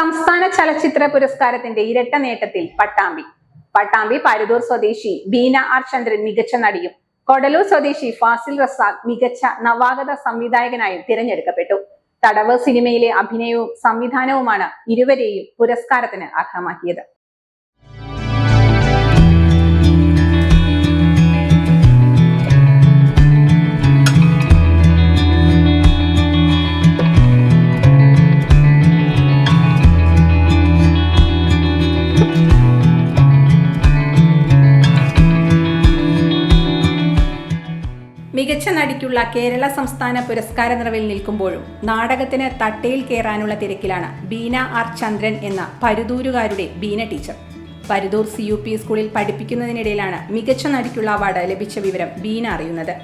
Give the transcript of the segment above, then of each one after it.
സംസ്ഥാന ചലച്ചിത്ര പുരസ്കാരത്തിന്റെ ഇരട്ട നേട്ടത്തിൽ പട്ടാമ്പി. പട്ടാമ്പി പരുതൂർ സ്വദേശി ബീന ആർ ചന്ദ്രൻ മികച്ച നടിയും കൊടലൂർ സ്വദേശി ഫാസിൽ റസാഖ് മികച്ച നവാഗത സംവിധായകനായും തിരഞ്ഞെടുക്കപ്പെട്ടു. തടവ് സിനിമയിലെ അഭിനയവും സംവിധാനവുമാണ് ഇരുവരെയും പുരസ്കാരത്തിന് അർഹമാക്കിയത്. മികച്ച നടിക്കുള്ള കേരള സംസ്ഥാന പുരസ്കാര നിറവിൽ നിൽക്കുമ്പോഴും നാടകത്തിന് തട്ടയിൽ കയറാനുള്ള തിരക്കിലാണ് ബീന ആർ ചന്ദ്രൻ എന്ന പരുതൂരുകാരുടെ Beena teacher. Paruthur C U P സ്കൂളിൽ പഠിപ്പിക്കുന്നതിനിടയിലാണ് മികച്ച നടിക്കുള്ള അവാർഡ് ലഭിച്ച വിവരം ബീന അറിയുന്നത്.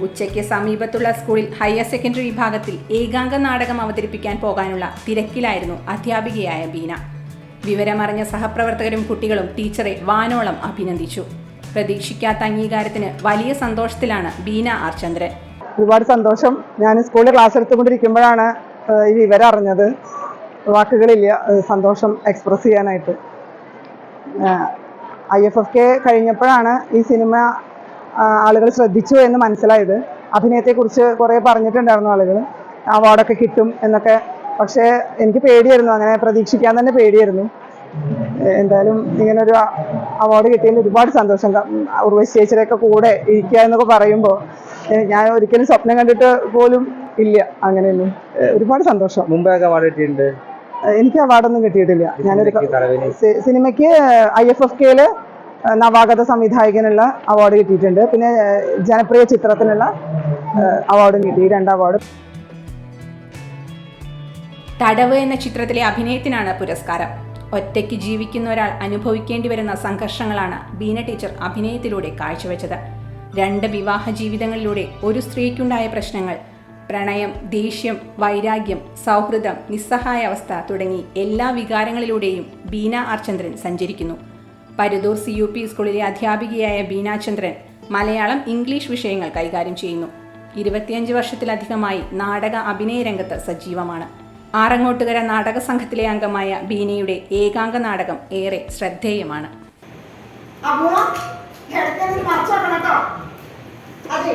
ഉച്ചയ്ക്ക് സമീപത്തുള്ള സ്കൂളിൽ ഹയർ സെക്കൻഡറി വിഭാഗത്തിൽ ഏകാംഗ നാടകം അവതരിപ്പിക്കാൻ പോകാനുള്ള തിരക്കിലായിരുന്നു അധ്യാപികയായ ബീന. വിവരമറിഞ്ഞ സഹപ്രവർത്തകരും കുട്ടികളും ടീച്ചറെ വാനോളം അഭിനന്ദിച്ചു. പ്രതീക്ഷിക്കാത്ത അംഗീകാരത്തിന് വലിയ സന്തോഷത്തിലാണ് ബീന ആർ ചന്ദ്രൻ ഒരുപാട് സന്തോഷം. ഞാൻ സ്കൂളിൽ ക്ലാസ് എടുത്തുകൊണ്ടിരിക്കുമ്പോഴാണ് ഈ വിവരം അറിഞ്ഞത്. വാക്കുകളില്ല സന്തോഷം എക്സ്പ്രസ് ചെയ്യാനായിട്ട്. ഐ എഫ് എഫ് കെ കഴിഞ്ഞപ്പോഴാണ് ഈ സിനിമ ആളുകൾ ശ്രദ്ധിച്ചു എന്ന് മനസ്സിലായത്. അഭിനയത്തെക്കുറിച്ച് കുറേ പറഞ്ഞിട്ടുണ്ടായിരുന്നു ആളുകൾ. അവാർഡൊക്കെ കിട്ടും എന്നൊക്കെ. പക്ഷേ എനിക്ക് പേടിയായിരുന്നു. അങ്ങനെ പ്രതീക്ഷിക്കാൻ തന്നെ പേടിയായിരുന്നു. എന്തായാലും ഇങ്ങനൊരു അവാർഡ് കിട്ടിയതിൽ ഒരുപാട് സന്തോഷം. ഉർവശി ചേച്ചിയുടെയൊക്കെ കൂടെ ഇരിക്കുക എന്നൊക്കെ പറയുമ്പോൾ ഞാൻ ഒരിക്കലും സ്വപ്നം കണ്ടിട്ട് പോലും ഇല്ല അങ്ങനെയൊന്നും. ഒരുപാട് സന്തോഷം. മുമ്പേ അവാർഡ് കിട്ടിയിട്ടുണ്ട്? എനിക്ക് അവാർഡൊന്നും കിട്ടിയിട്ടില്ല. ഞാനൊരു സിനിമയ്ക്ക് ഐ എഫ് എഫ് കെയിൽ നവാഗത സംവിധായകനുള്ള അവാർഡ് കിട്ടിയിട്ടുണ്ട്. പിന്നെ ജനപ്രിയ ചിത്രത്തിനുള്ള അവാർഡും കിട്ടി. രണ്ട് അവാർഡും തടവ് എന്ന ചിത്രത്തിലെ അഭിനയത്തിനാണ് പുരസ്കാരം. ഒറ്റയ്ക്ക് ജീവിക്കുന്ന ഒരാൾ അനുഭവിക്കേണ്ടി വരുന്ന സംഘർഷങ്ങളാണ് ബീന ടീച്ചർ അഭിനയത്തിലൂടെ കാഴ്ചവെച്ചത്. രണ്ട് വിവാഹ ജീവിതങ്ങളിലൂടെ ഒരു സ്ത്രീക്കുണ്ടായ പ്രശ്നങ്ങൾ പ്രണയം ദേഷ്യം വൈരാഗ്യം സൗഹൃദം നിസ്സഹായ അവസ്ഥ തുടങ്ങി എല്ലാ വികാരങ്ങളിലൂടെയും ബീന ആർചന്ദ്രൻ സഞ്ചരിക്കുന്നു. പരുതൂർ സി യു പി സ്കൂളിലെ അധ്യാപികയായ ബീനാചന്ദ്രൻ മലയാളം ഇംഗ്ലീഷ് വിഷയങ്ങൾ കൈകാര്യം ചെയ്യുന്നു. ഇരുപത്തിയഞ്ച് വർഷത്തിലധികമായി നാടക അഭിനയ രംഗത്ത് സജീവമാണ്. ആറങ്ങോട്ടുകര നാടക സംഘത്തിലെ അംഗമായ ബീനയുടെ ഏകാംഗ നാടകം ഏറെ ശ്രദ്ധേയമാണ്. അതെ.